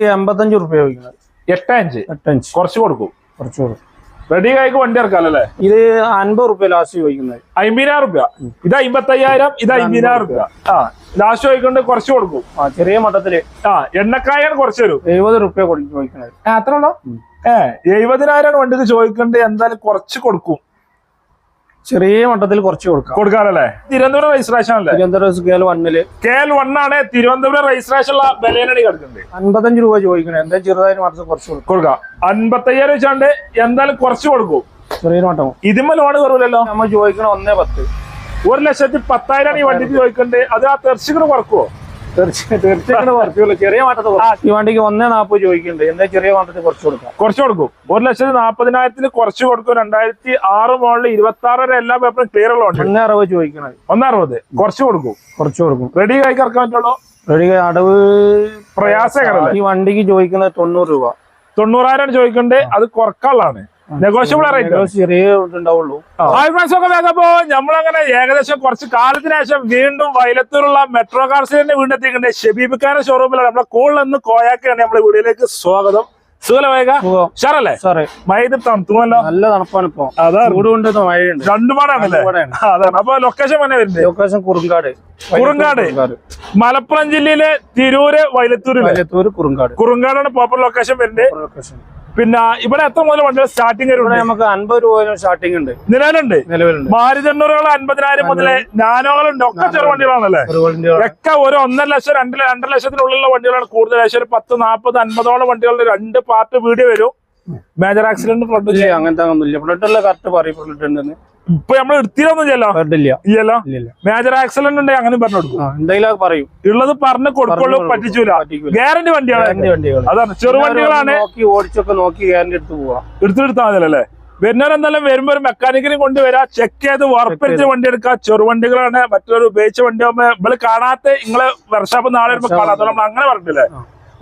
ഈ എൺപത്തഞ്ച് റുപ്യ ചോദിക്കുന്നത് എട്ട് അഞ്ച് എട്ടഞ്ച് കുറച്ച് കൊടുക്കും. കുറച്ച് കൊടുക്കും. റെഡി കായ്ക്ക് വണ്ടി ഇറക്കാല്ലേ ഇത് അൻപത് റുപ്യ ലാസ്റ്റ് ചോദിക്കുന്നത് അമ്പതിനായിരം റുപ്യ ഇത് അമ്പത്തയ്യായിരം ഇത് അമ്പതിനായിരം റുപ്യ ആ ലാസ്റ്റ് ചോദിക്കൊണ്ട് കുറച്ച് കൊടുക്കും. ആ ചെറിയ മട്ടത്തിൽ ആ എണ്ണക്കായാണ് കുറച്ച് തരും. എഴുപത് റുപ്യ കൊടുക്കും ചോദിക്കുന്നത്. അത്ര ഉള്ളോ? ഏഹ് എഴുപതിനായിരം വണ്ടിക്ക് ചോദിക്കേണ്ടത് എന്തായാലും കുറച്ച് കൊടുക്കും. ചെറിയ മട്ടത്തിൽ കുറച്ച് കൊടുക്കാം. കൊടുക്കാനല്ലേ തിരുവനന്തപുരം രജിസ്ട്രേഷൻ അല്ലേ തിരുവനന്തപുരം സ്കെയിൽ വണ്ണിൽ കെ എൽ വണ്ണാണ് ആണ് തിരുവനന്തപുരം രജിസ്ട്രേഷൻ ഉള്ള വിലയാണ് കിടക്കുന്നത്. അൻപത്തഞ്ച് രൂപ ചോദിക്കണേ. എന്തായാലും ചെറുതായിട്ട് മട്ടത്തിൽ കുറച്ച് കൊടുക്കും. കൊടുക്കാം. അൻപത്തയ്യായിരം വെച്ചാണ്ട് എന്തായാലും കുറച്ച് കൊടുക്കും. ചെറിയ മട്ടം. ഇതിമ്മ ലോണ് കുറവില്ലല്ലോ നമ്മൾ ചോദിക്കണ ഒന്നേ പത്ത്. ഒരു ലക്ഷത്തി പത്തായിരം ഈ വണ്ടിക്ക് ചോദിക്കണ്ടേ. അത് ആ തെർച്ചിക്കണ് കുറക്കുവോ? തീർച്ചയായും തീർച്ചയായിട്ടും കുറച്ചുള്ളൂ ചെറിയ മട്ടത്തിൽ കുറച്ച്. ഈ വണ്ടിക്ക് ഒന്നേ നാൽപ്പത് ചോദിക്കുന്നുണ്ട്. എന്താ ചെറിയ മട്ടത്തിൽ കുറച്ച് കൊടുക്കാം? കുറച്ച് കൊടുക്കും. ഒരു ലക്ഷത്തി നാപ്പതിനായിരത്തിന് കുറച്ച് കൊടുക്കും. രണ്ടായിരത്തി ആറ് മോളിൽ ഇരുപത്തി ആറ് വരെ എല്ലാ പേപ്പറും ക്ലിയർ ഉള്ളതുണ്ട് ഒന്നേ അറുപത് ചോദിക്കണത്. ഒന്നറുപത് കുറച്ച് കൊടുക്കും. കുറച്ച് കൊടുക്കും. റെഡി കായ്ക്ക് കറക്കാൻ പറ്റുള്ളൂ? റെഡി അടവ് പ്രയാസകരല്ല ഈ വണ്ടിക്ക് ചോദിക്കുന്നത് തൊണ്ണൂറ് രൂപ. തൊണ്ണൂറായിരം ചോദിക്കണ്ടേ അത് കുറക്കാനുള്ളതാണ്. നെഗോഷ്യബിൾ റേറ്റ് ചെറിയ ഉണ്ടാവുള്ളൂ ഒക്കെ വേഗപ്പോ നമ്മളങ്ങനെ ഏകദേശം കുറച്ച് കാലത്തിന് ശേഷം വീണ്ടും വയലത്തൂരുള്ള മെട്രോ കാർസിന്റെ വീണ്ടെത്തിക്കണ്ടേ ഷെബീബിക്കാരൻ ഷോറൂമിലാണ് നമ്മളെ കൂടുതൽ നിന്ന് കോയാക്കാണ് നമ്മുടെ വീഡിയോയിലേക്ക് സ്വാഗതം. ഷറല്ലേ തണുത്തുമല്ലോ നല്ല തണുപ്പാണ് ഇപ്പൊ അതാണ്. ചൂട് കൊണ്ട് മഴയുണ്ട്. രണ്ടുപാടാണല്ലേ? രണ്ടുപാടാണ്. അതാണ്. അപ്പൊ ലൊക്കേഷൻ തന്നെ വരുന്നത്? ലൊക്കേഷൻ കുറുങ്കാട്. കുറുങ്കാട്. മലപ്പുറം ജില്ലയിലെ തിരൂര് വയലത്തൂരിലെ. വയലത്തൂര് കുറുങ്കാട്. കുറുങ്കാടാണ് പ്രോപ്പർ ലൊക്കേഷൻ വരുന്നത്. പിന്നെ ഇവിടെ എത്ര മുതൽ വണ്ടികൾ സ്റ്റാർട്ടിംഗ് വരും നമുക്ക് അൻപത് രൂപ സ്റ്റാർട്ടിംഗ് ഉണ്ട്. നിലവിലുണ്ട്? നിലവിലുണ്ട്. മാരിതണ്ണൂറുകൾ അൻപതിനായിരം മുതൽ നാനോകളുണ്ട് ഒക്കെ ചെറു വണ്ടികളാണല്ലേ? ഒക്കെ ഒരു ഒന്നര ലക്ഷം രണ്ട് രണ്ടര ലക്ഷത്തിനുള്ളിലുള്ള വണ്ടികളാണ് കൂടുതൽ. ഏകദേശം ഒരു പത്ത് നാൽപ്പത് അൻപതോളം വണ്ടികളുടെ രണ്ട് പാർട്ട് വീഡിയോ വരും. മേജർ ആക്സിഡന്റ് ഫ്ലഡ് ഇല്ല അങ്ങനത്തെ ഒന്നുമില്ല ഫ്ലഡ് ഉള്ള കറക്റ്റ് പറയും ഫ്ലഡ് ഉണ്ടെന്ന്. ഇപ്പൊ നമ്മൾ ബ്ലഡ് ഇല്ല ഇല്ലല്ലോ. ഇല്ല ഇല്ല. മേജർ ആക്സിഡന്റ് ഉണ്ടെങ്കിൽ അങ്ങനെ പറഞ്ഞു കൊടുക്കും. എന്തെങ്കിലും പറയും. ഉള്ളത് പറഞ്ഞു കൊടുക്കുള്ളൂ പറ്റിച്ചൂല. ഗ്യാരണ്ടി വണ്ടിയാണ് അതാണ്. ചെറു വണ്ടികളാണ്. നോക്കി ഓടിച്ചൊക്കെ നോക്കി ഗ്യാരണ്ടി എടുത്ത് പോവാം. എടുത്തെടുത്താൽ മതിയല്ലേ വരുന്നവരെന്തായാലും വരുമ്പോ ഒരു മെക്കാനിക്കിനെ കൊണ്ടുവരാ. ചെക്ക് ചെയ്ത് ഉറപ്പെടുത്തി വണ്ടി എടുക്കുക ചെറുവണ്ടികളാണ് മറ്റൊരു ഉപയോഗിച്ച വണ്ടി നമ്മൾ കാണാത്ത നിങ്ങൾ വർഷാപ്പ് നാളെ വരുമ്പോ കാണാത്ത നമ്മൾ അങ്ങനെ പറഞ്ഞില്ലേ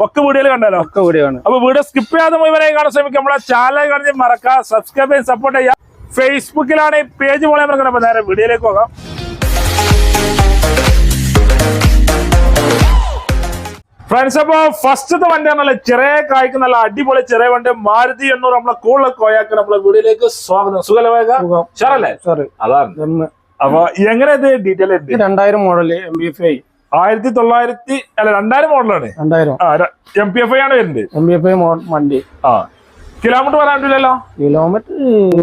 ഒക്കെ വീഡിയോയിൽ കണ്ടല്ലോ ഒക്കെ ആണ് അപ്പൊ വീഡിയോ സ്കിപ്പ് ചെയ്യാതെ മുഴുവനായി കാണാൻ ശ്രമിക്കും. നമ്മളെ ചാനൽ കാണിച്ച് മറക്കാം സബ്സ്ക്രൈബ് ചെയ്ത് സപ്പോർട്ട് ചെയ്യാം ഫേസ്ബുക്കിലാണ് ഈ പേജ് പോലെ അപ്പൊ നേരെ വീഡിയോയിലേക്ക് പോകാം. ഫ്രണ്ട്സ് അപ്പൊ ഫസ്റ്റത്തെ വണ്ടി നല്ല ചെറിയ കായ്ക്ക് നല്ല അടിപൊളി ചെറിയ വണ്ടി. മാരുതി എണ്ണൂറ് നമ്മളെ കൂടുതൽ കോയാക്ക് നമ്മളെ വീഡിയോയിലേക്ക് സ്വാഗതം. സുഖലവേഗം അതാണ്. അപ്പൊ എങ്ങനെ ഇത് ഡീറ്റെയിൽ രണ്ടായിരം model M B F I ആയിരത്തി തൊള്ളായിരത്തി അല്ല രണ്ടായിരം മോഡലാണ്. രണ്ടായിരം. എം പി എഫ് ഐ ആണ് വരുന്നത്. എം പി എഫ് ഐ വണ്ടി. ആ. കിലോമീറ്റർ വരാണ്ടില്ലല്ലോ കിലോമീറ്റർ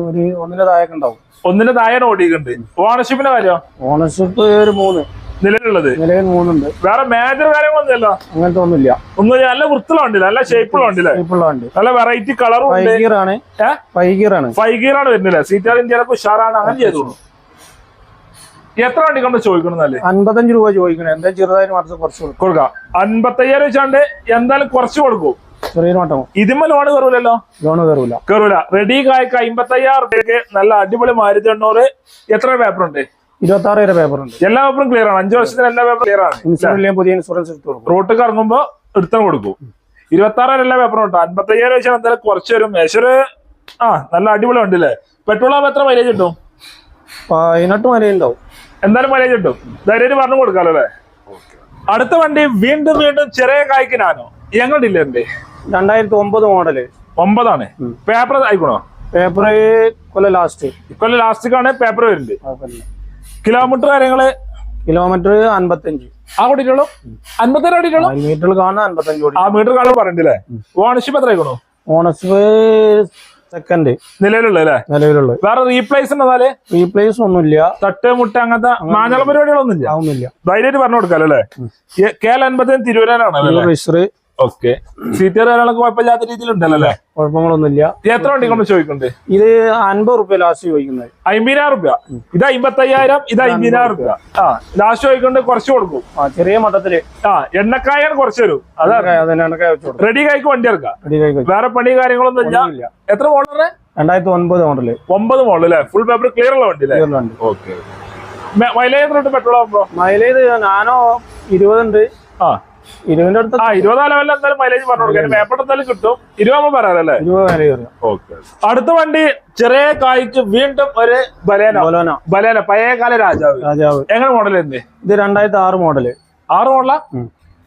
ഒരു ഒന്നിന്റെ താഴെ ഉണ്ടാവും. ഒന്നിന്റെ താഴെ ഓടിയിട്ടുണ്ട് ഓണർഷിപ്പിന്റെ കാര്യം? ഓണർഷിപ്പ് ഒരു മൂന്ന്. നിലവിലുള്ളത്. നിലവിൽ മൂന്നുണ്ട്. വേറെ മേജർ കാര്യങ്ങളൊന്നുമില്ലല്ലോ? അങ്ങനത്തെ ഒന്നുമില്ല. ഒന്നും നല്ല വൃത്തിയുള്ള വണ്ടിയില്ല? നല്ല ഷേപ്പുള്ള വണ്ടിയില്ലേ? ഷേപ്പുള്ള വണ്ടി. നല്ല വെറൈറ്റി കളറും ഫൈവ് ഗിയർ ആണ്. ഫൈവ് ഗിയർ ആണ്. ഫൈവ് ഗിയർ ആണ് വരുന്നില്ല സീറ്റാർ ഇന്ത്യയിലൊക്കെ ഉഷാറാണ്. അങ്ങനെ ചെയ്തോളൂ എത്ര വണ്ടി കൊണ്ട് ചോദിക്കണം നല്ല അൻപത്തഞ്ച് രൂപ ചോദിക്കണം. എന്താ ചെറുതായിട്ട് മാത്രം കുറച്ച് കൊടുക്കും. കൊടുക്കാം. അൻപത്തയ്യായിരം വെച്ചാണ്ട് എന്തായാലും കുറച്ച് കൊടുക്കും. ചെറിയ മാറ്റം ഇതിമ്മ ലോണ് കയറൂലല്ലോ? ലോണ് കയറൂല. കയറൂല. റെഡി കായ്ക്ക് അമ്പത്തയ്യായിരം രൂപയ്ക്ക് നല്ല അടിപൊളി മാരുതി എണ്ണൂറ്. എത്ര പേപ്പർ ഉണ്ട്? ഇരുപത്തി ആറ് വരെ പേപ്പർ ഉണ്ട്. എല്ലാ പേപ്പറും ക്ലിയർ ആണ്. അഞ്ചു വർഷത്തിന് എല്ലാ പേപ്പറും ക്ലിയർ ആണ്. ഇൻഷുറൻസ് പുതിയ ഇൻഷുറൻസ് എടുത്ത് കൊടുക്കും. റോട്ടിൽ ഇറങ്ങുമ്പോ എടുത്താൽ കൊടുക്കും. ഇരുപത്തി ആറ് എല്ലാ പേപ്പറും ഉണ്ട്. അൻപത്തയ്യായിരം വെച്ചാൽ എന്തായാലും കുറച്ച് വരും. ഒരു ആ നല്ല അടിപൊളി ഉണ്ട് അല്ലേ പെട്രോൾ ആകുമ്പോൾ എത്ര മൈലേജ് കിട്ടും? പതിനെട്ട് വരെ ഉണ്ടാവും. എന്തായാലും മൈലേജ് കിട്ടും. ധൈര്യം പറഞ്ഞു കൊടുക്കാലോ അല്ലേ? അടുത്ത വണ്ടി വീണ്ടും വീണ്ടും ചെറിയ കായ്ക്കിനാനോ ഞങ്ങൾ ഇല്ലേ രണ്ടായിരത്തി ഒമ്പത് മോഡൽ ഒമ്പതാണ്. പേപ്പർ ആയിക്കണോ? പേപ്പർ കൊല്ലം ലാസ്റ്റ് കൊല്ലം ലാസ്റ്റിക്കാണ് പേപ്പർ വരുന്നത്. കിലോമീറ്റർ കാര്യങ്ങൾ? കിലോമീറ്റർ അൻപത്തഞ്ച്. ആ കൂട്ടിയിട്ടുള്ളൂ അൻപത്തേഴ് ഓടിയിട്ടുള്ളൂ മീറ്ററിൽ കാണുന്ന അൻപത്തഞ്ച് ആ മീറ്റർ കാണാൻ പറഞ്ഞില്ലേ ഓണർഷിപ്പ് എത്ര ആയിക്കണോ ഓണർഷിപ്പ് സെക്കൻഡ് നിലവിലുള്ള അല്ലേ? നിലവിലുള്ള വേറെ റീപ്ലേസ് എന്നാൽ? റീപ്ലേസ് ഒന്നുമില്ല. തട്ട് മുട്ട അങ്ങനത്തെ മാഞ്ഞള പരിപാടികളൊന്നും ഇല്ല ഒന്നുമില്ല ധൈര്യമായിട്ട് പറഞ്ഞു കൊടുക്കാലോ അല്ലേ? കെ എൽ അൻപത്തിന് തിരുവനാണ് രജിസ്റ്റർ ഓക്കെ. സീറ്റർ കാര്യങ്ങളൊക്കെ കുഴപ്പമില്ലാത്ത രീതിയിലുണ്ടല്ലോ അല്ലേ? കുഴപ്പങ്ങളൊന്നുമില്ല. എത്ര വണ്ടി കൊണ്ട് ചോദിക്കണ്ടേ ഇത് അൻപത് റുപ്യ ലാസ്റ്റ് ചോദിക്കുന്നത്. അമ്പതിനായിരം റുപ്യ. ഇത് അമ്പത്തയ്യായിരം ഇത് അമ്പതിനായിരം റുപ്യ. ആ ലാസ്റ്റ് ചോദിക്കൊണ്ട് കുറച്ച് കൊടുക്കും. ആ ചെറിയ മട്ടത്തിൽ ആ എണ്ണക്കായാണ് കുറച്ച് തരും അതാണ്. റെഡി കായ്ക്ക് വണ്ടി ഇറക്കാം വേറെ പണി കാര്യങ്ങളൊന്നും ഇല്ല എത്ര മോഡലേ രണ്ടായിരത്തി ഒൻപത് മോഡൽ ഒമ്പത് മോഡൽ അല്ലേ? ഫുൾ പേപ്പർ ക്ലിയർ ഉള്ള വണ്ടി അല്ലേ? ഓക്കെ മൈലേജ് പെട്രോൾ ആകുമ്പോ മൈലേജ് നാനോ ഇരുപതുണ്ട്. ആ. ഇരുപതിന്റെ അടുത്ത് ആ ഇരുപതാം ലെവലിൽ എന്തായാലും മൈലേജ് പറഞ്ഞു കൊടുക്കാം. പേപ്പർ എന്തായാലും കിട്ടും. ഇരുപത് പറയാറല്ലേ ഓക്കെ അടുത്ത വണ്ടി ചെറിയ കായ്ക്ക് വീണ്ടും ഒരു ബലേന. ബോലോന. ബലേന പഴയകാല രാജാവ്. രാജാവ്. എങ്ങനെ മോഡൽ എന്ത്? ഇത് രണ്ടായിരത്തി ആറ് മോഡൽ ആറ് മോഡല.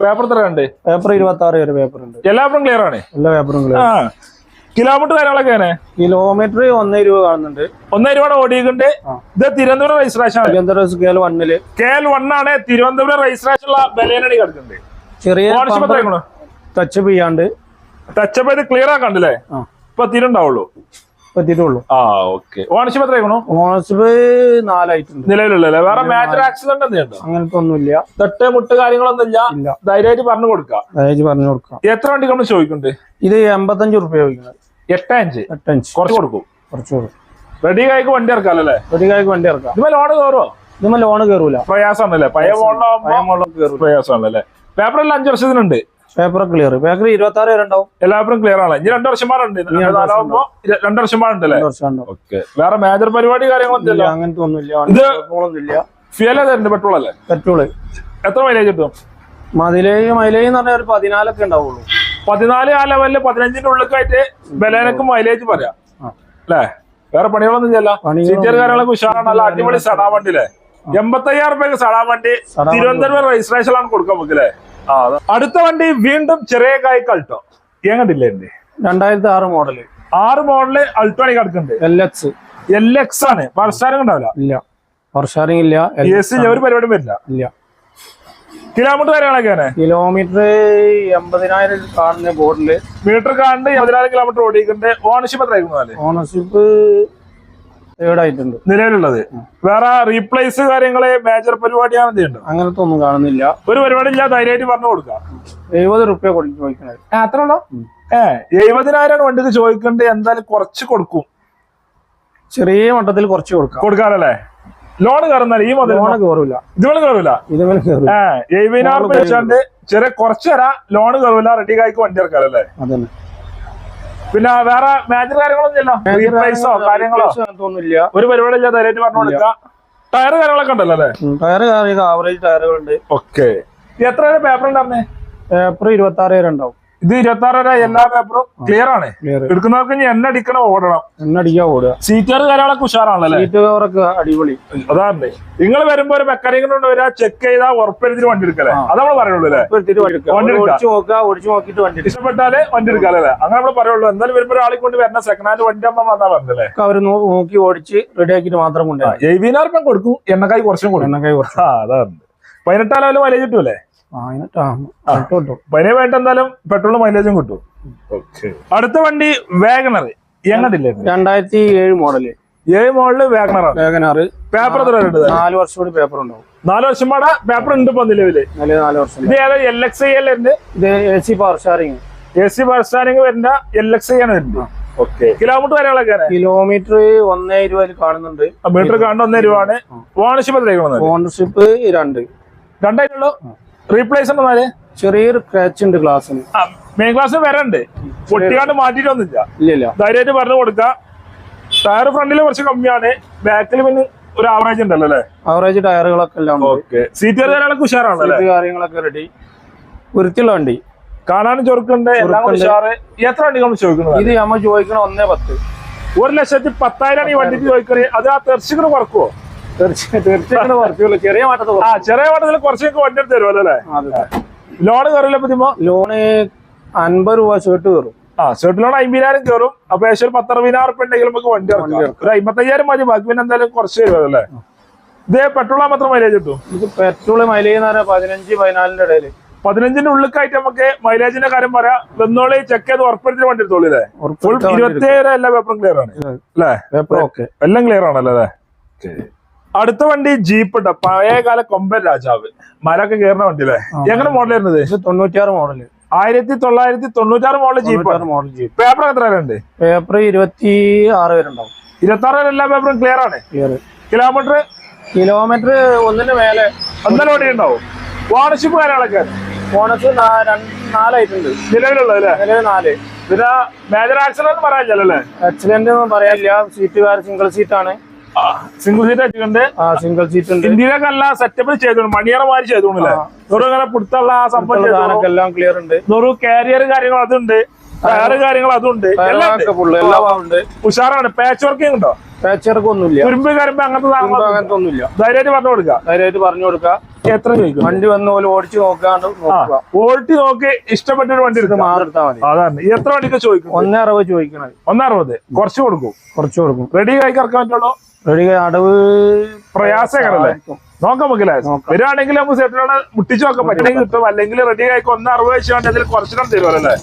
പേപ്പർ എത്ര ഉണ്ട് പേപ്പർ ഇരുപത്തി ആറ് വരെ പേപ്പർ ഉണ്ട്. എല്ലാ പേപ്പറും ക്ലിയർ ആണ്? എല്ലാ പേപ്പറും ക്ലിയർ കിലോമീറ്റർ കാര്യങ്ങളൊക്കെ ആണ് കിലോമീറ്റർ ഒന്നേ രൂപ കാണുന്നുണ്ട്. ഒന്നേ രൂപ ഓടിയിട്ടുണ്ട്. ഇത് തിരുവനന്തപുരം രജിസ്ട്രേഷൻ തിരുവനന്തപുരം തിരുവനന്തപുരം എൽ വണ്ണിൽ. കെ എൽ വണ്ണാണ് തിരുവനന്തപുരം രജിസ്ട്രേഷൻ ഉള്ള ബലേനടി കിടക്കുന്നത് ചെറിയ ടച്ചപ്പ് ചെയ്യാണ്ട്. ടച്ചപ്പ് ചെയ്ത് ക്ലിയർ ആക്കണ്ടല്ലേ പത്തിട്ടുണ്ടാവുള്ളൂ പറ്റിയിട്ടുള്ളൂ ആ ഓക്കെ ഓണർഷിപ്പ് എത്രയാണോ ഓണർഷിപ്പ് നാലായിട്ടുണ്ട്. നിലവിലുള്ളല്ലേ വേറെ മേജർ ആക്സിഡന്റ് എന്തെയുണ്ടോ അങ്ങനത്തെ ഒന്നുമില്ല. തട്ട് മുട്ട് കാര്യങ്ങളൊന്നും ഇല്ല. ഇല്ല. ധൈര്യമായിട്ട് പറഞ്ഞു കൊടുക്കാം അതായത് പറഞ്ഞു കൊടുക്കാം എത്ര വണ്ടി നമ്മൾ ചോദിക്കുന്നുണ്ട്? ഇത് എൺപത്തഞ്ച് റുപ്യ ചോദിക്കുന്നത്. എട്ടഞ്ച് കുറച്ച് കൊടുക്കും. കുറച്ച് കൊടുക്കും. റെഡി കായ്ക്ക് വണ്ടി ഇറക്കാം അല്ലേ? ഒരു കായ്ക്ക് വണ്ടി ഇറക്കാം. ഇതുമേ ലോണ് കയറുമോ ഇതുമ്മ ലോണ് കയറൂല പ്രയാസമാണല്ലേ? പഴയ മോളിലാവുമ്പോ പഴമുള്ള കയറൂല പ്രയാസമാണല്ലേ? പേപ്പറെല്ലാം അഞ്ചു വർഷത്തിനുണ്ട്. പേപ്പർ ക്ലിയർ പേപ്പർ ഇരുപത്തി ആറ് വരെ ഉണ്ടാവും എല്ലാവരും ക്ലിയർ ആണ്. ഇനി രണ്ടു വർഷം പാടുണ്ട് രണ്ട് വർഷം നാലാവുമ്പോ രണ്ട് വർഷം പാടുണ്ടല്ലേ രണ്ട് വർഷം ഉണ്ടാവും ഓക്കെ വേറെ മേജർ പരിപാടി കാര്യങ്ങളൊന്നും അങ്ങനത്തെ ഒന്നുമില്ല. ഫ്യൂൽ ഏതായിരുന്നു പെട്രോൾ അല്ലേ? പെട്രോൾ എത്ര മൈലേജ് കിട്ടും? മതിലേജ് മൈലേജ് എന്ന് പറഞ്ഞാൽ ഒരു പതിനാലൊക്കെ ഉണ്ടാവുള്ളൂ. പതിനാല് ആ ലെവലിൽ പതിനഞ്ചിന്റെ ഉള്ളിലായിട്ട് ബലേനക്ക് മൈലേജ് പറയാം. അല്ലേ? വേറെ പണികളൊന്നും ചെയ്യല്ല സീറ്റർ കാര്യങ്ങളൊക്കെ ഉഷാറാണ്. അടിപൊളി സടാ വണ്ടി അല്ലേ എൺപത്തയ്യായിരം രൂപയ്ക്ക് സടാ വണ്ടി തിരുവനന്തപുരം രജിസ്ട്രേഷനാണ് കൊടുക്കാൻ ആ അടുത്ത വണ്ടി വീണ്ടും ചെറിയ കായ് കൾട്ടോ എങ്ങനെ എന്റെ രണ്ടായിരത്തി ആറ് മോഡൽ ആറ് മോഡൽ അൾട്ടോണി കിടക്കുന്നുണ്ട്. എൽ എക്സ് എൽ എക്സ് ആണ്. വർഷാരം ഉണ്ടാവില്ല ഇല്ല. വർഷാരം ഇല്ല. എ സി ഒരു പരിപാടി വരില്ല. ഇല്ല. കിലോമീറ്റർ കാര്യങ്ങളൊക്കെയാണ് കിലോമീറ്റർ എൺപതിനായിരം കാണുന്ന ബോർഡിൽ. മീറ്റർ കാണുന്നുണ്ട് എൺപതിനായിരം കിലോമീറ്റർ ഓടിക്കുന്നുണ്ട് ഓണർഷിപ്പ് എത്രയായിരുന്നു ഓണർഷിപ്പ് നിലവിലുള്ളത്. വേറെ റീപ്ലേസ് കാര്യങ്ങൾ മേജർ പരിപാടിയാണ് ചെയ്യുന്നത് അങ്ങനത്തെ ഒന്നും കാണുന്നില്ല. ഒരു പരിപാടി ഇല്ല ധൈര്യമായിട്ട് പറഞ്ഞു കൊടുക്കാം. എഴുപത് റുപ്യ ചോദിക്കണത്. അത്ര ഉള്ളോ ഏ എഴുപതിനായിരം വണ്ടിക്ക് ചോദിക്കേണ്ട എന്തായാലും കുറച്ച് കൊടുക്കും. ചെറിയ മട്ടത്തിൽ കുറച്ച് കൊടുക്കാം. കൊടുക്കാറല്ലേ ലോൺ കയറുന്നില്ല ഈ മുതൽ? ലോണ് കയറൂല. ഇതുപോലെ കയറൂല? ഇതുപോലെ എഴുപതിനായിരം ചെറിയ കുറച്ച് തരാം ലോൺ കയറൂല റെഡി കായ്ക്ക് വണ്ടി ഇറക്കാറല്ലേ അതന്നെ. പിന്നെ വേറെ മേജർ കാര്യങ്ങളൊന്നും റീപ്ലേസോ കാര്യങ്ങളോ ഒന്നുമില്ല ഒരു പരിപാടി ഇല്ല തരേറ്റ് പറഞ്ഞു കൊടുക്കാം ടയർ കാര്യങ്ങളൊക്കെ ഉണ്ടല്ലോ അല്ലേ? ടയർ കാര്യങ്ങൾ ആവറേജ് ടയറുകളുണ്ട് ഓക്കെ എത്ര പേപ്പർ ഉണ്ടായിരുന്നേ? പേപ്പർ ഇരുപത്തി ആറ് പേരുണ്ടാവും ഇത് ഇരുപത്തി ആറ് വരെ എല്ലാ പേപ്പറും ക്ലിയർ ആണ്. എടുക്കുന്നവർക്ക് ഇനി എണ്ണ അടിക്കണം ഓടണം. എണ്ണടിക്കാ ഓടുക. സീറ്റർ കാര്യങ്ങളൊക്കെ ഉഷാറാണല്ലേ? സീറ്റ് കവറൊക്കെ അടിപൊളി. അതാണ് നിങ്ങൾ വരുമ്പോ ഒരു കൊണ്ട് വരാ ചെക്ക് ചെയ്താൽ ഉറപ്പെടുത്തിട്ട് വണ്ടി എടുക്കല്ലേ? ആ. അത് നമ്മൾ പറയുള്ളൂ അല്ലേ? വണ്ടി. ഓടിച്ച് ഇഷ്ടപ്പെട്ടാൽ വണ്ടി എടുക്കാല്ലേ അങ്ങനെ നമ്മൾ പറയുള്ളൂ. എന്തായാലും വരുമ്പോ ഒരാളെ കൊണ്ട് വരണ സെക്കൻഡ് ഹാൻഡ് വണ്ടി അമ്മ വന്നാ പറഞ്ഞല്ലേ അവർ അവർ നോക്കി ഓടിച്ച് റെഡി ആക്കിട്ട് മാത്രം കൊണ്ടുപോയി എഴുപതിനായിരം രൂപ കൊടുക്കും. എണ്ണക്കായി കുറച്ചും കൊടുക്കും. എണ്ണക്കായി കുറച്ച്. അതാണ്. പതിനെട്ടാം വലിയ മൈലേജ് കിട്ടൂലേ പതിനെ വേണ്ട എന്തായാലും പെട്രോൾ മൈലേജും കിട്ടും. അടുത്ത വണ്ടി വേഗണർ എങ്ങനെ രണ്ടായിരത്തി ഏഴ് മോഡൽ. ഏഴ് മോഡൽ വേഗണറാണ് വേഗനാറ് പേപ്പർ നാല് വർഷം കൂടി പേപ്പർ ഉണ്ടാവും. നാല് വർഷം പാടാ? പേപ്പർ ഉണ്ട് ഇപ്പൊ നിലവിൽ. നാല് നാല് വർഷം ഇത് ഏതാ? എൽ എക്സ് ഐ അല്ലേ ഇത് A C power steering A C power steering വരുന്ന എൽ എക്സ് ഐ ആണ് വരുന്നത്. ഓക്കെ കിലോമീറ്റർ കാര്യങ്ങളൊക്കെ കിലോമീറ്റർ ഒന്നേ ഇരുപതിൽ കാണുന്നുണ്ട്. മീറ്റർ കാണുന്ന ഒന്നേ ആണ്. ഓണർഷിപ്പ് ഓണർഷിപ്പ് രണ്ട്. രണ്ടായിട്ടുള്ളൂ റീപ്ലേസ് ഉണ്ടെന്നാൽ ചെറിയൊരു ക്രാച്ച് ഉണ്ട് ഗ്ലാസ്സിന് മെയിൻ ഗ്ലാസ് വരണ്ട്. പൊട്ടിക്കാണ്ട് മാറ്റിയിട്ടൊന്നുമില്ല ഇല്ല ഇല്ല. ധൈര്യമായിട്ട് പറഞ്ഞു കൊടുക്കാം. ടയർ ഫ്രണ്ടിൽ കുറച്ച് കമ്മിയാണ്. ബാക്കിൽ പിന്നെ ഒരു ആവറേജ് ഉണ്ടല്ലോ അല്ലേ? ആവറേജ് ടയറുകളൊക്കെ എല്ലാം ഉണ്ട്. ഓക്കെ സീറ്റ് കാര്യങ്ങളൊക്കെ ഉഷാറാണ് കാര്യങ്ങളൊക്കെ റെഡി വൃത്തിയുള്ള വണ്ടി. കാണാനും ചൊറുക്കുണ്ട്. എത്ര വണ്ടി നമ്മൾ ചോദിക്കുന്നത്? ഇത് നമ്മൾ ചോദിക്കണ ഒന്നേ പത്ത്. ഒരു ലക്ഷത്തി പത്തായിരം ഈ വണ്ടിക്ക് ചോദിക്കണേ. അത് ആ തെർച്ചിക്കണ് കുറക്കുവോ? തീർച്ചയായിട്ടും ചെറിയ മാറ്റത്തിൽ ആ ചെറിയ വട്ടത്തിൽ കുറച്ചൊക്കെ വണ്ടി എടുത്ത് തരുമല്ലോ അല്ലേ? ലോണ് കയറില്ല പറ്റുമ്പോ ലോണ് അൻപത് രൂപ ഷർട്ട് കയറും. ആ ഷർട്ട് ലോൺ അമ്പതിനായിരം കയറും. അപ്പൊ ഏകദേശം ഒരു പത്തറുപതിനായിരം ഉറുപ്പ ഉണ്ടെങ്കിൽ നമുക്ക് വണ്ടി ഒരു അമ്പത്തയ്യായിരം മതി ബാക്കി പിന്നെ എന്തായാലും കുറച്ച് തരുമല്ലോ അല്ലേ? ഇത് പെട്രോൾ മാത്രം മൈലേജ് കിട്ടും? പെട്രോൾ പെട്രോൾ മൈലേജ് എന്ന് പറഞ്ഞാൽ പതിനഞ്ച് പതിനാലിന്റെ ഇടയിൽ. പതിനഞ്ചിന്റെ ഉള്ളിലായിട്ട് നമുക്ക് മൈലേജിന്റെ കാര്യം പറയാം. വന്നോളി ചെക്ക് ചെയ്ത് ഉറപ്പെടുത്തി വണ്ടി എടുത്തോളൂ അല്ലേ? ഫുൾ ഇരുപത്തി ഏഴ് എല്ലാ പേപ്പറും ക്ലിയർ ആണ്. അല്ലേ? പേപ്പർ ഓക്കെ എല്ലാം ക്ലിയർ ആണല്ലോ അല്ലേ? അടുത്ത വണ്ടി ജീപ്പ് ഇട്ട പഴയകാല കൊമ്പൻ രാജാവ്. മരൊക്കെ കയറുന്ന വണ്ടി അല്ലേ എങ്ങനെ മോഡൽ വരുന്നത് ഇത്? തൊണ്ണൂറ്റിയാറ് മോഡൽ ആയിരത്തി തൊള്ളായിരത്തി തൊണ്ണൂറ്റാറ് model jeep model jeep. Paper എത്ര ഉണ്ട് പേപ്പർ ഇരുപത്തി ആറ് പേരുണ്ടാവും ഇരുപത്തി ആറ് എല്ലാ പേപ്പറും ക്ലിയർ ആണ്. കിലോമീറ്റർ കിലോമീറ്റർ ഒന്നിന് മേലെ. ഒന്നര വണ്ടി ഉണ്ടാവും. ഓണർഷിപ്പ് കാര്യങ്ങളൊക്കെ? ഓണസ് നാലായിട്ടുണ്ട്. നിലവിലുള്ളത് അല്ലേ നിലവിൽ നാല്. പിന്നെ മേജർ ആക്സിഡന്റ് പറയാനില്ല അല്ലേ? ആക്സിഡന്റ് ഒന്നും പറയാനില്ല. സീറ്റ് വേറെ സിംഗിൾ സീറ്റ് ആണ്. സിംഗിൾ സീറ്റ് വെച്ചിട്ടുണ്ട് ആ സിംഗിൾ സീറ്റ് ഉണ്ട്. ഇന്ത്യയിലൊക്കെ സെറ്റപ്പ് ചെയ്തോണ്ട് മണിയറമാര് ചെയ്തോണ്ടല്ലേ ഇങ്ങനെ പുടുത്തുള്ള ആ സംഭവം എല്ലാം ക്ലിയർ ഉണ്ട്. വെറും കാരിയർ കാര്യങ്ങൾ അതുണ്ട്. ടയറ് കാര്യങ്ങൾ അതുണ്ട്. ഉണ്ട്. ഉഷാറാണ്. പാച്ച് വർക്കിംഗ് ഉണ്ടോ വർക്ക് ഒന്നുമില്ല. തുരുമ്പ് കരുമ്പ് അങ്ങനത്തെ അങ്ങനത്തെ ഒന്നുമില്ല ധൈര്യമായിട്ട് പറഞ്ഞു കൊടുക്കുക ധൈര്യമായിട്ട് പറഞ്ഞു കൊടുക്കുക എത്ര ചോദിക്കും? വണ്ടി വന്ന പോലെ ഓടിച്ച് നോക്കാണ്ട് ക്വാളിറ്റി നോക്കി ഇഷ്ടപ്പെട്ടൊരു വണ്ടി എടുത്ത് എടുക്കാം മാറെടുത്താൽ മതി. അതാണ്. എത്ര വണ്ടിക്ക് ചോദിക്കും? ഒന്നേ അറുപത് ചോദിക്കണത്. ഒന്നറുപത്. കുറച്ച് കൊടുക്കും. കുറച്ച് കൊടുക്കും. റെഡി ആയി ഇറക്കാൻ പറ്റുള്ളൂ? അടവ് പ്രയാസകരല്ലേ നോക്കാൻ നോക്കാം നമുക്കില്ലേ നോക്കാം. വരികയാണെങ്കിൽ നമുക്ക് സെറ്റിലോടെ മുട്ടിച്ചു നോക്കാം. പറ്റണമെങ്കിൽ കിട്ടും. അല്ലെങ്കിൽ റെഡി ആയിക്കോ ഒന്ന് അറുപത് വെച്ച് വേണ്ട അതിൽ കുറച്ചിടം തരുവല്ലേ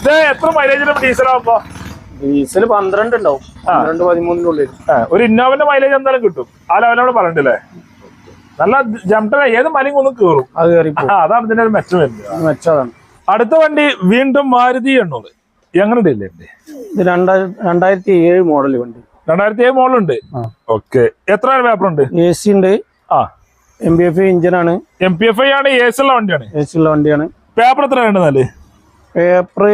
ഇത് എത്ര മൈലേജ് ഡീസൽ ആവുമ്പോ? ഡീസൽ പന്ത്രണ്ട് ഉണ്ടാവും. പന്ത്രണ്ട് പതിമൂന്നിനുള്ളിൽ ഒരു ഇന്നോവന്റെ മൈലേജ് എന്തായാലും കിട്ടും. ആ ലെവലോട് പറഞ്ഞിട്ടില്ലേ? നല്ല ജംട്ടന ഏത് മലയും ഒന്ന് കയറും അത് കയറി അതാണ് ഇതിന്റെ ഒരു മെച്ചം വരുന്നത്. മെച്ചതാണ്. അടുത്ത വണ്ടി വീണ്ടും മാരുതി എണ്ണൂറ്. എങ്ങനെ ഇത് രണ്ടായിരത്തി ഏഴ് മോഡൽ വണ്ടി. രണ്ടായിരത്തി ഏഴ് ആ. ഓക്കെ എത്ര പേപ്പർ ഉണ്ട്? എ സി ഉണ്ട്. ആ. എം പി എഫ് ഐ ഇഞ്ചിനാണ് എം പി എഫ് ഐ ആണ് എ സി ഉള്ള വണ്ടിയാണ്. എ സി ഉള്ള വണ്ടിയാണ്. പേപ്പർ എത്ര വേണ്ടത് പേപ്പർ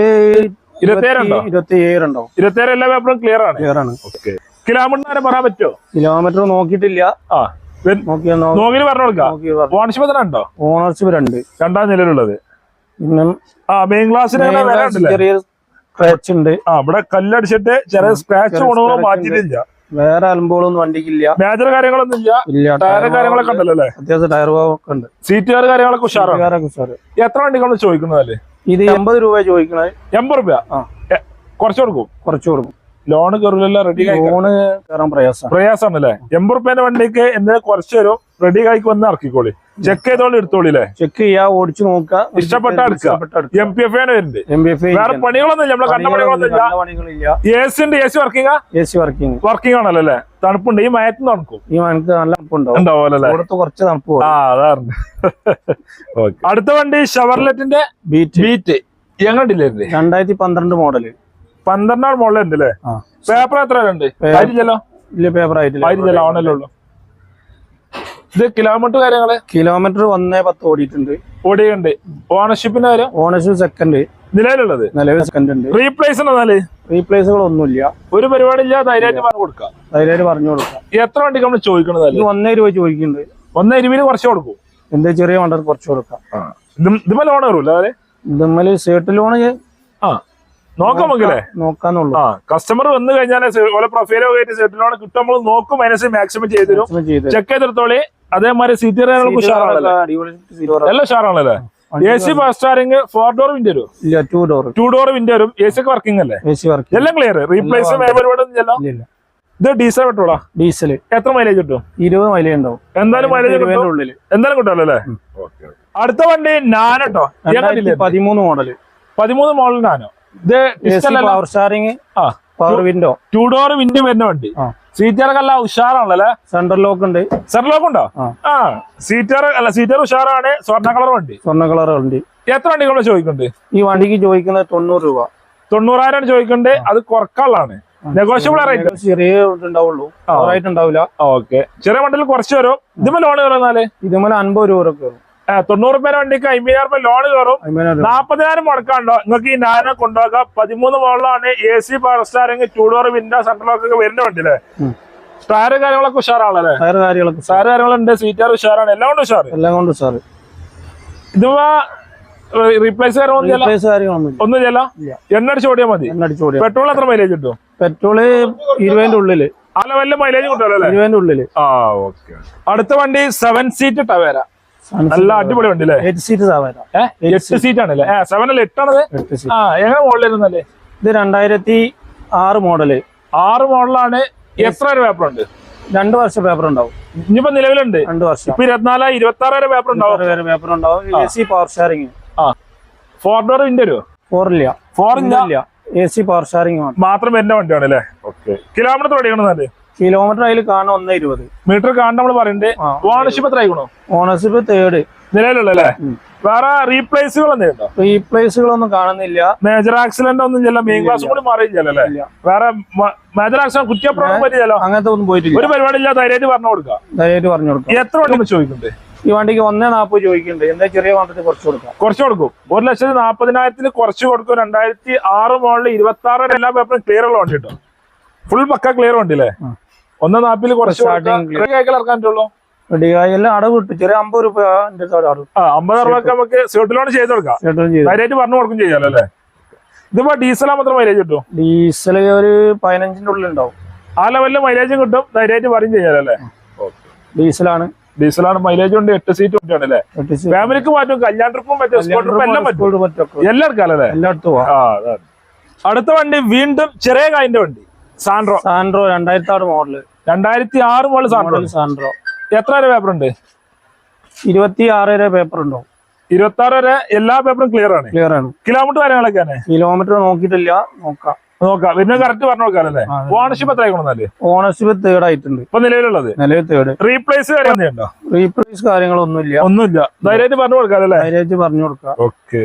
ഇരുപത്തേഴുണ്ടോ ഇരുപത്തി ഏഴ് ഉണ്ടാവും ഇരുപത്തേഴ് എല്ലാ പേപ്പറും ക്ലിയർ ആണ്. ക്ലിയർ ആണ്. ഓക്കെ കിലോമീറ്റർ പറയാൻ പറ്റുമോ കിലോമീറ്റർ നോക്കിയിട്ടില്ല. ആ. നോക്കി പറഞ്ഞു കൊടുക്കാം. ഓണർഷിപ്പ് എത്ര ഉണ്ടോ? ഓണർഷിപ്പ് രണ്ട്. രണ്ടാം നിലയിലുള്ളത്. പിന്നെ ആ മെയിൻ ക്ലാസ്സിന് വില ചെറിയ സ്ക്രാച്ച് ഉണ്ട്. ആ ഇവിടെ കല്ലടിച്ചിട്ട് ചെറിയ സ്ക്രാച്ച് ഓണോ ഗുണങ്ങളോ മാറ്റിയിട്ടില്ല. വേറെ അലമ്പുകളൊന്നും വണ്ടിക്കില്ല. മേജർ കാര്യങ്ങളൊന്നും ഇല്ല. ഇല്ല ടയർ കാര്യങ്ങളൊക്കെ ഉണ്ടല്ലോ അല്ലേ? അത്യാവശ്യം ടയർ ഒക്കെ ഉണ്ട്. സീറ്റുകാർ കാര്യങ്ങളൊക്കെ ഉഷാറാണ്? സാറ് എത്ര വണ്ടികളാണ് ചോദിക്കുന്നതല്ലേ ഇത് എൺപത് രൂപ ചോദിക്കണത്. എൺപത് രൂപ കുറച്ച് കൊടുക്കും. കുറച്ച് കൊടുക്കും. ലോണ് കയറില്ല റെഡി ലോണ് കയറാൻ പ്രയാസം. പ്രയാസമാണല്ലേ എൺപത് റുപ്യന്റെ വണ്ടിക്ക് എന്തെങ്കിലും കുറച്ച് തരും റെഡി കായ്ക്ക് വന്ന് ഇറക്കിക്കോളി. ചെക്ക് ചെയ്തോളി എടുത്തോളില്ലേ? ചെക്ക് ചെയ്യാ ഓടിച്ചു നോക്ക. ഇഷ്ടപ്പെട്ട എടുക്കുക. എം പി എഫ് ആണ് എം എഫ് വേറെ പണികളൊന്നും നമ്മളെ കണ്ട പണികളൊന്നും എ സി ഉണ്ട് A C working A C working working ആണല്ലോ അല്ലേ? തണുപ്പുണ്ട് ഈ മയത്ത് തണുക്കും. ഈ മയത്ത് നല്ല തണുപ്പുണ്ടാവും. കുറച്ച് തണുപ്പ് ആ അതാണ്. അടുത്ത വണ്ടി ഷവർലെറ്റിന്റെ ബീറ്റ് ബീറ്റ് എങ്ങനെ രണ്ടായിരത്തി പന്ത്രണ്ട് മോഡൽ പന്ത്രണ്ടാം ഉണ്ട് അല്ലേ പേപ്പർ എത്ര ഉണ്ട് വലിയ പേപ്പർ ആയിട്ടില്ല. ഉള്ളൂ. ഇത് കിലോമീറ്റർ കാര്യങ്ങൾ? കിലോമീറ്റർ ഒന്നേ പത്ത് ഓടിയിട്ടുണ്ട്. ഓടിയുണ്ട് ഓണർഷിപ്പിന്റെ കാര്യം? ഓണർഷിപ്പ് സെക്കൻഡ് നിലവിലുള്ളത്? നിലവിൽ സെക്കൻഡ് ഉണ്ട്. റീപ്ലേസ് എന്നാൽ? റീപ്ലേസുകളൊന്നുമില്ല ഒരു പരിപാടി ഇല്ല ധൈര്യമായിട്ട് പറഞ്ഞു കൊടുക്കാം. ധൈര്യമായിട്ട് പറഞ്ഞു കൊടുക്കാം. എത്ര വണ്ടിക്ക് നമ്മൾ ചോദിക്കണതല്ലേ ഇത് ഒന്നേ രൂപ ചോദിക്കുന്നുണ്ട്. ഒന്നേ ഇരുപതിന് കുറച്ച് കൊടുക്കും. എന്താ ചെറിയ വണ്ടി കുറച്ച് കൊടുക്കാം. ഇതുമ്മ ലോൺ കയറൂല അതെ ഇതമ്മൽ സേട്ട് ലോണ് നോക്കാം മക്കളെ. നോക്കാന്നുള്ളൂ. ആ കസ്റ്റമർ വന്നു കഴിഞ്ഞാൽ ഓരോ പ്രൊഫൈലോ കയറ്റി സെറ്റിൽ ലോൺ കിട്ടും. നമ്മൾ നോക്കും അതിനനുസരിച്ച് മാക്സിമം ചെയ്ത് തരും. ചെക്ക് ചെയ്തെടുത്തോളി. അതേമാതിരി സീറ്റ് ഉഷാറാണല്ലേ? എല്ലാം ഉഷാറാണല്ലേ? A C first steering four door window വരും. ഇല്ല two door two door window വരും. എ സി ഒക്കെ വർക്കിംഗ് അല്ലേ? എ സി വർക്ക് എല്ലാം ക്ലിയർ റീപ്ലേസ് പരിപാടി ഇത് ഡീസൽ പെട്ടോളാ ഡീസൽ എത്ര മൈലേജ് കിട്ടും? ഇരുപത് മൈലേജ് ഉണ്ടാവും. എന്തായാലും മൈലേജ് ഉള്ളിൽ എന്തായാലും കിട്ടുമല്ലോ അല്ലേ? അടുത്ത വണ്ടി നാനോ പതിമൂന്ന് മോഡൽ പതിമൂന്ന് മോഡൽ നാനോ? പവർ സ്റ്റാറിങ് ആ power window two door window വരുന്ന വണ്ടി. സീറ്ററൊക്കെ അല്ല ഉഷാറാണല്ലേ സെന്റർ ലോക്ക് ഉണ്ട്. സെർലോക്ക് ഉണ്ടോ? ആ. സീറ്റർ അല്ല സീറ്റർ ഉഷാറാണ്. സ്വർണ കളർ വണ്ടി. സ്വർണ കളർ വണ്ടി. എത്ര വണ്ടി നമ്മൾ ചോദിക്കുന്നുണ്ട്? ഈ വണ്ടിക്ക് ചോദിക്കുന്നത് തൊണ്ണൂറ് രൂപ. തൊണ്ണൂറായിരം ചോദിക്കുന്നുണ്ട്. അത് കുറക്കാനുള്ളതാണ്. നെഗോഷ്യബിൾ റേറ്റ് ചെറിയ ഇതുണ്ടാവുള്ളൂ. ആ. ഓവറായിട്ടുണ്ടാവില്ല ഓക്കെ. ചെറിയ വണ്ടിയിൽ കുറച്ച് വരും. ഇതുമല്ലോ ലോൺ കയറുന്നാൽ ഇതുപോലെ അൻപത് രൂപ കയറും തൊണ്ണൂറ് രൂപ വണ്ടിക്ക് അമ്പതിനായിരം രൂപ ലോൺ കയറും. നാപ്പതിനായിരം മുടക്കാണ്ടോ നിങ്ങൾക്ക് ഈ നാനോ കൊണ്ടുപോകാം. പതിമൂന്ന് മോളിലാണ് A C power steering two door window central lock ഒക്കെ വരുന്ന വണ്ടി അല്ലേ. ടയർ കാര്യങ്ങളൊക്കെ ഉഷാറാണല്ലേ? ടയർ കാര്യങ്ങളൊക്കെ ടയർ കാര്യങ്ങളുണ്ട് സീറ്റാർ ഉഷാറാണ്. എല്ലാം കൊണ്ട് ഉഷാറ്? എല്ലാം കൊണ്ട് ഉഷാറ്. ഇതുമ്പോ റീപ്ലേസ് ഒന്നും ചെയ്യല. എണ്ണ അടിച്ച് ഓടിയാൽ മതി. എണ്ണ അടിച്ച് ഓടിയാ പെട്രോൾ എത്ര മൈലേജ് കിട്ടും? പെട്രോൾ ഇരുപതിന്റെ ഉള്ളിൽ. അല്ല വല്ല മൈലേജ് കിട്ടുമല്ലോ അല്ലേ? ഇരുപതിന്റെ ഉള്ളിൽ. ആ ഓക്കെ അടുത്ത വണ്ടി സെവൻ സീറ്റ് ടവേര നല്ല അടിപൊളി വണ്ടി അല്ലേ എയ്റ്റ് സീറ്റ് സാവേര എട്ട് സീറ്റ് ആണല്ലേ? സെവൻ അല്ല? എട്ടാണത്? എട്ട് ആ എങ്ങനെ മോഡലായിരുന്നല്ലേ ഇത് രണ്ടായിരത്തി ആറ് മോഡൽ ആറ് മോഡലാണ് എത്ര വരെ പേപ്പർ ഉണ്ട്? രണ്ട് വർഷം പേപ്പർ ഉണ്ടാവും. ഇനിയിപ്പോ നിലവിലുണ്ട്. രണ്ട് വർഷം. ഇപ്പൊ ഇരുപത്തിനാല് ഇരുപത്തി ആറ് വരെ പേപ്പർ ഉണ്ടാവും. വരെ പേപ്പർ ഉണ്ടാവും. എ സി പവർ ഷെയറിങ് ആ. ഫോർ ഡോർ വിൻഡോ വരുമോ ഫോറില്ല ഫോർ ഇല്ല? ഇല്ല. എ സി പവർ ഷെയറിങ് ആണ് മാത്രം വരുന്ന വണ്ടിയാണ് അല്ലേ ഓക്കെ കിലോമീറ്റർ പഠിക്കണമെന്നല്ലേ കിലോമീറ്റർ അതിൽ കാണുന്ന ഒന്ന് ഇരുപത്. മീറ്റർ കാണുന്ന നമ്മൾ പറയുന്നത്. ഓണർഷിപ്പ് എത്ര ആയിക്കണോ? ഓണർഷിപ്പ് തേർഡ് നിലവിലുള്ളല്ലേ വേറെ റീപ്ലേസുകൾ എന്തെങ്കിലും റീപ്ലേസുകൾ റീപ്ലേസുകളൊന്നും കാണുന്നില്ല. മേജർ ആക്സിഡന്റ് ഒന്നും ഇല്ല മെയിൻ ക്ലാസ് കൂടി മാറിയില്ലല്ലേ വേറെ മേജർ ആക്സിഡന്റ് കുറ്റപ്രവണം പറ്റിയല്ലോ അങ്ങനത്തെ ഒന്നും പോയിട്ടില്ല. ഒരു പരിപാടി ഇല്ല ധൈര്യമായിട്ട് പറഞ്ഞു കൊടുക്കാം ധൈര്യമായിട്ട് പറഞ്ഞു കൊടുക്കാം. എത്ര വണ്ടി ചോദിക്കുന്നുണ്ട്? ഈ വണ്ടിക്ക് ഒന്നേ നാൽപ്പത് ചോദിക്കുന്നുണ്ട്. എന്താ ചെറിയ ക്വാണ്ടിറ്റി കുറച്ച് കൊടുക്കാം? കുറച്ച് കൊടുക്കും. ഒരു ലക്ഷത്തി നാൽപ്പതിനായിരത്തിൽ കുറച്ച് കൊടുക്കും. രണ്ടായിരത്തി ആറ് മോളിൽ ഇരുപത്തി ആറ് എല്ലാ പേപ്പറും ക്ലിയർ ഉള്ള വണ്ടി കിട്ടും. ഫുൾ പക്ക ക്ലിയർ വണ്ടി അല്ലേ? ആ. ഒന്ന് നാപ്പിൽ കുറച്ച്. കൈക്കൽ ഇറക്കാൻ പറ്റുള്ളൂ ചെറിയ അമ്പത് രൂപ അടവ്. അമ്പത് രൂപക്ക് നമുക്ക് സീട്ട് ലോൺ ചെയ്ത് കൊടുക്കാം. ഡയറക്റ്റ് പറഞ്ഞു കൊടുക്കും ചെയ്യാലോ അല്ലേ? ഇതിപ്പോ ഡീസലാ മാത്രം മൈലേജ് കിട്ടും. ഡീസൽ ഒരു പതിനഞ്ചിന്റെ ഉള്ളിൽ ഉണ്ടാവും. ആ ലെവലിൽ മൈലേജും കിട്ടും. ധൈര്യമായിട്ട് പറയും ചെയ്യാലോ അല്ലേ? ഡീസലാണ് ഡീസലാണ് മൈലേജ് ഉണ്ട്. എട്ട് സീറ്റ് ഉണ്ട് അല്ലേ. ഫാമിലിക്ക് മാറ്റും. കല്യാൺ ട്രിപ്പും പറ്റും സ്കൂൾ ട്രിപ്പും എല്ലാം പറ്റും. സ്കൂളിൽ പറ്റൊക്കെ. എല്ലാം എടുക്കാം അല്ലേ? എല്ലായിടത്തും അടുത്ത വണ്ടി വീണ്ടും ചെറിയ കായിന്റെ വണ്ടി. സാൻഡ്രോ സാൻഡ്രോ രണ്ടായിരത്തി ആറ് മോഡൽ രണ്ടായിരത്തി ആറ് മോഡൽ സാൻഡ്രോ സാൻഡ്രോ എത്ര വരെ പേപ്പർ ഉണ്ട്? ഇരുപത്തി ആറ് വരെ പേപ്പർ ഉണ്ടോ ഇരുപത്തി ആറ് വരെ എല്ലാ പേപ്പറും ക്ലിയർ ആണ്. ക്ലിയർ ആണ്. കിലോമീറ്റർ കാര്യങ്ങളൊക്കെയാണ് കിലോമീറ്റർ നോക്കിയിട്ടില്ല. നോക്കാം. നോക്കാം. പിന്നെ കറക്റ്റ് പറഞ്ഞു കൊടുക്കാം അല്ലേ ഓണർഷിപ്പ് എത്ര ഓണർഷിപ്പ് തേർഡ് ആയിട്ടുണ്ട്. ഇപ്പൊ നിലവിലുള്ളത്? നിലവിൽ തേർഡ് റീപ്ലേസ് കാര്യം ഉണ്ടോ റീപ്ലേസ് കാര്യങ്ങളൊന്നുമില്ല ഒന്നുമില്ല. ധൈര്യമായിട്ട് പറഞ്ഞു കൊടുക്കാം അല്ലേ പറഞ്ഞു കൊടുക്കാം. ഓക്കെ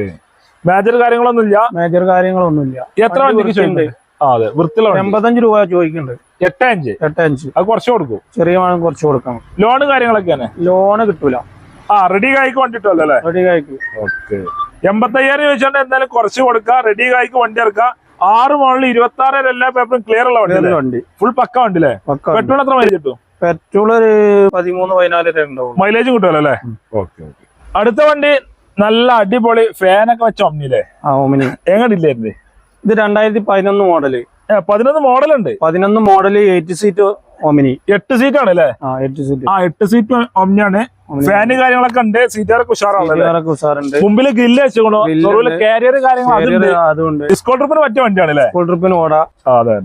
മേജർ കാര്യങ്ങളൊന്നുമില്ല മേജർ കാര്യങ്ങളൊന്നുമില്ല എത്ര വണ്ടി വണ്ടിക്ക് ചോദിക്കുന്നുണ്ട്? അതെ. വൃത്തിയുള്ള വണ്ടി. എൺപത്തഞ്ച് രൂപ ചോദിക്കുന്നുണ്ട്. എട്ട് അഞ്ച് എട്ട് അഞ്ച് അത് കുറച്ച് കൊടുക്കും. ചെറിയ വേണം കുറച്ച് കൊടുക്കാം. ലോണ് കാര്യങ്ങളൊക്കെയാണ് ലോണ് കിട്ടൂല. ആ റെഡി കായ്ക്ക് വണ്ടിട്ടല്ലോ അല്ലേ റെഡി കായ്ക്ക്. ഓക്കെ. എൺപത്തയ്യായിരം ചോദിച്ചോണ്ട് എന്തായാലും കുറച്ച് കൊടുക്കാം. റെഡി കായ്ക്ക് വണ്ടി ഇറക്കാം. ആറ് മോളിൽ ഇരുപത്തി ആറ് എല്ലാ പേപ്പറും ക്ലിയർ ഉള്ള വണ്ടി വണ്ടി. ഫുൾ പക്ക വണ്ടി അല്ലേ? പെട്രോൾ എത്ര മൈലേജ് കിട്ടും? പെട്രോൾ ഒരു പതിമൂന്ന് പതിനാല് മൈലേജ് കിട്ടുമല്ലോ അല്ലേ? Okay okay. അടുത്ത വണ്ടി നല്ല അടിപൊളി ഫാനൊക്കെ വെച്ച ഒമ്നില്ലേ ആ ഓമിനി എങ്ങടില്ലായിരുന്നു ഇത് രണ്ടായിരത്തി പതിനൊന്ന് മോഡൽ പതിനൊന്ന് മോഡൽ ഉണ്ട് പതിനൊന്ന് മോഡൽ എയ്റ്റ് സീറ്റ് ഒമിനി എട്ട് സീറ്റ് ആണ് അല്ലേ? ആ എട്ട് സീറ്റ് ആ എട്ട് സീറ്റ് ഒമിനിയാണ് ഫാന് കാര്യങ്ങളൊക്കെ ഉണ്ട് സീറ്റുകാരൊക്കെ ഉഷാറാണല്ലോ ഉഷാറുണ്ട്. മുമ്പിൽ ഗ്രില്ല് വെച്ചോളൂ. കാരിയർ കാര്യങ്ങൾ അതുണ്ട്. അതുണ്ട്. ട്രിപ്പിന് പറ്റിയ വണ്ടിയാണ് അല്ലേ? സ്കൂൾ ട്രിപ്പിന് ഓടാ. അതെ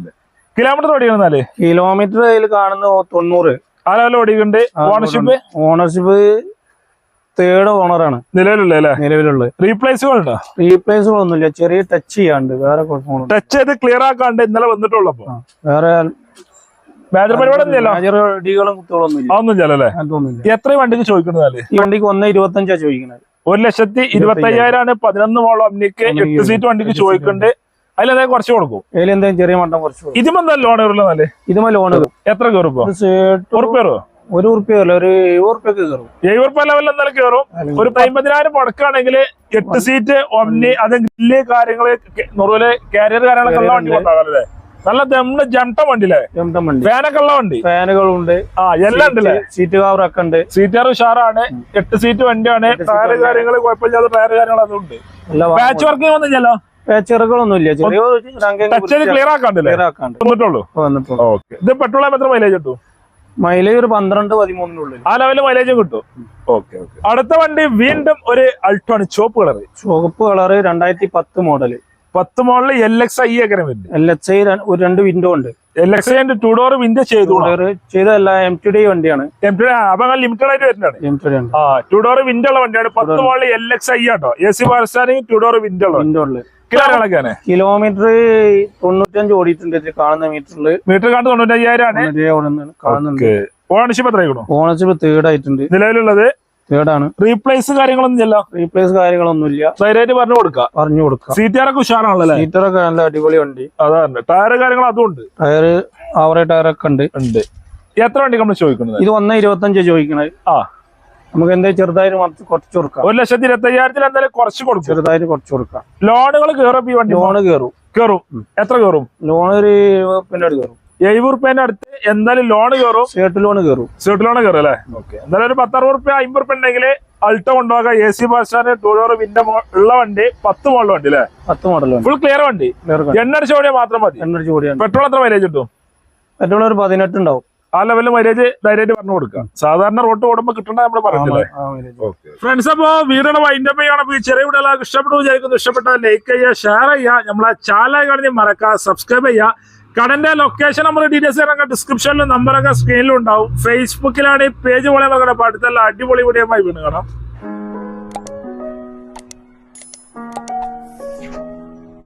കിലോമീറ്റർ ഓടിക്കണെന്നാൽ കിലോമീറ്റർ അതിൽ കാണുന്ന തൊണ്ണൂറ്. ആരാലും ഓടിക്കുന്നുണ്ട് ഓണർഷിപ്പ് ഓണർഷിപ്പ് തേർഡ് ഓണറാണ് നിലവിലുള്ള അല്ലേ? നിലവിലുള്ളത്. റീപ്ലേസുകൾ ഉണ്ടോ റീപ്ലേസുകളൊന്നുമില്ല ചെറിയ ടച്ച് ചെയ്യാണ്ട് വേറെ കുഴപ്പമൊന്നും ടച്ച് ചെയ്ത് ക്ലിയർ ആക്കാണ്ട് ഇന്നലെ വന്നിട്ടുള്ളപ്പോ വേറെ എത്ര വണ്ടിക്ക് ചോദിക്കുന്നത് ഈ വണ്ടിക്ക് ഒന്ന് ഇരുപത്തഞ്ചാ ചോദിക്കുന്നത്. ഒരു ലക്ഷത്തി ഇരുപത്തി അയ്യായിരം ആണ് പതിനൊന്ന് മോളം അമ്മിക്ക് എട്ട് സീറ്റ് വണ്ടിക്ക് ചോദിക്കുന്നുണ്ട്. അതിലെന്താ കുറച്ച് കൊടുക്കും? അതിൽ എന്തെങ്കിലും ചെറിയ മട്ടം കുറച്ച്. ഇതിപ്പോ എന്താ ലോൺ ഇതുമേ ലോണ് എത്ര കയറുപ്പോ ഇപ്പൊ? കയറും കയറുമോ ഒരു ഉറുപ്പ്യ അല്ല ഒരു എഴുപത് ഉറുപ്പ്യൊക്കെ കയറും. എഴുപത് ഉറുപ്പ ലെവലിൽ എന്തായാലും കയറും. ഒരു അമ്പതിനായിരം പടക്കാണെങ്കിൽ എട്ട് സീറ്റ് ഒമ്നി അത് ഗ്രില്ല് കാര്യങ്ങൾ നുറുവിൽ കാരിയർ കാര്യങ്ങളൊക്കെ ഉള്ള വണ്ടി കൊണ്ടാകാം അല്ലേ നല്ല ദമ്മ ജംട്ട വണ്ടിയില്ലേ? എംട്ടം വണ്ടി. ഫാനൊക്കെ ഉള്ള വണ്ടി? ഫാനുകളുണ്ട്. ആ എല്ലാം ഉണ്ടല്ലേ? സീറ്റ് കവർ ഒക്കെ ഉണ്ട്. സീറ്റ് കവർ ഉഷാറാണ്. എട്ട് സീറ്റ് വണ്ടിയാണ്. ടയർ കാര്യങ്ങൾ കുഴപ്പമില്ലാത്ത ടയർ കാര്യങ്ങൾ അതുണ്ട് പാച്ച് വർക്കിംഗ് വന്നില്ലല്ലോ പേച്ചറുകളൊന്നുമില്ല ചെറിയ ക്ലിയർ ആക്കാണ്ടല്ലേ? വന്നിട്ടുള്ളൂ. ഇത് പെട്രോൾ എത്ര മൈലേജ് കിട്ടും? മൈലേജ് ഒരു പന്ത്രണ്ട് പതിമൂന്നിനുള്ളിൽ ആ ലെവലിൽ മൈലേജും കിട്ടും. Okay okay. അടുത്ത വണ്ടി വീണ്ടും ഒരു അൾട്ടോ ആണ് ചോപ്പ് കളർ ചുവപ്പ് കളർ രണ്ടായിരത്തി പത്ത് മോഡൽ. പത്ത് മോഡൽ എൽ എക്സ് ഐ എങ്ങനെ വരും എൽ എക്സ് ഐ ഒരു രണ്ട് വിൻഡോ ഉണ്ട്. L X I two door window ചെയ്തു ചെയ്തല്ല എം ടി ഡി വണ്ടിയാണ്. എം ടി അപ്പൊ ലിമിറ്റഡ് ആയിട്ട് വരുന്നതാണ് എം ടി ഡി ആ ടു ഡോർ വിൻഡോ ഉള്ള വണ്ടിയാണ്. പത്ത് model L X I auto. A C Pakistani two door window ഉള്ള വിൻഡോ ഉള്ളത് കിലോമീറ്റർ തൊണ്ണൂറ്റഞ്ച് ഓടിയിട്ടുണ്ട്. കാണുന്ന മീറ്ററിൽ മീറ്റർ കാണുന്ന തൊണ്ണൂറ്റയ്യായിരം ആണ് കാണുന്നുണ്ട്. ഓണർഷിപ്പ് തേർഡ് ആയിട്ടുണ്ട്. നിലവിലുള്ളത്? തേർഡ് ആണ്. റീപ്ലേസ് കാര്യങ്ങളൊന്നും ഇല്ല റീപ്ലേസ് കാര്യങ്ങളൊന്നുമില്ല. ധൈര്യമായിട്ട് പറഞ്ഞു കൊടുക്കാം. പറഞ്ഞു കൊടുക്കാം. സീറ്റാറൊക്കെ ഉഷാറാണല്ലേ സീറ്ററൊക്കെ നല്ല അടിപൊളി വണ്ടി. അതാണ് ടയർ കാര്യങ്ങൾ അതും ഉണ്ട്. ടയറ് ആവറേജ് ടയറൊക്കെ ഉണ്ട്. ഉണ്ട്. എത്ര വണ്ടി നമ്മൾ ചോദിക്കുന്നത്? ഇത് ഒന്ന് ഇരുപത്തഞ്ച് ചോദിക്കണത്. ആ. നമുക്ക് എന്താ ചെറുതായിട്ട് കുറച്ച് കൊടുക്കാം. ഒരു ലക്ഷത്തി ഇരുപത്തയ്യായിരത്തിൽ എന്തായാലും കുറച്ച് കൊടുക്കും. ചെറുതായിട്ട് കുറച്ച് കൊടുക്കാം. ലോണുകൾ കയറും ഈ വണ്ടി ലോണ് കേറും. കേറും. എത്ര കേറും? ലോൺ ഒരു പിന്നെ കേറും. എഴുപത് റുപ്യന്റെ അടുത്ത് എന്തായാലും ലോൺ കയറും ഷേർട്ട് ലോൺ കയറും സീറ്റ് ലോൺ കയറും അല്ലേ? എന്തായാലും ഒരു പത്തറുപത് റുപ്യ അമ്പത് റുപ്യ ഉണ്ടെങ്കിൽ അൾട്ടോ കൊണ്ടുപോകാം. A C bus two door window ഉള്ള വണ്ടി പത്ത് മോഡൽ വണ്ടി അല്ലേ? പത്ത് മോഡൽ ഫുൾ ക്ലിയർ വണ്ടി. ക്ലിയർ എണ്ണ അടിച്ച വണ്ടിയാൽ മാത്രം മതി. എണ്ണടിച്ച് കൂടിയാണ് പെട്രോൾ എത്ര മൈലേജ് കിട്ടും? പെട്രോൾ ഒരു പതിനെട്ട് ഉണ്ടാവും. ആ ലെവലിൽ മൈലേജ് ധൈര്യമായിട്ട് പറഞ്ഞു കൊടുക്കാം സാധാരണ റോട്ട് ഓടുമ്പോൾ കിട്ടണ നമ്മൾ പറഞ്ഞില്ലേ? ഫ്രണ്ട്സ് അപ്പോ വീടുള്ള വൈൻഡപ്പ് ചെയ്യണം അപ്പൊ ഈ ചെറിയ വീടുകളൊക്കെ ഇഷ്ടപ്പെട്ടു വിചാരിക്കുന്നു. ഇഷ്ടപ്പെട്ടാൽ ലൈക്ക് ചെയ്യുക ഷെയർ ചെയ്യുക. നമ്മളെ ചാനൽ കാണി മറക്കുക സബ്സ്ക്രൈബ് ചെയ്യുക. കടന്റെ ലൊക്കേഷൻ നമ്മൾ ഡീറ്റെയിൽസ് ഇറങ്ങുക ഡിസ്ക്രിപ്ഷനിലും നമ്പറൊക്കെ സ്ക്രീനിലും ഉണ്ടാവും. ഫേസ്ബുക്കിലാണ് ഈ പേജ് പോലെ നമുക്ക് അടുത്തെല്ലാം അടിപൊളി വീഡിയോ വീണ് കാണാം.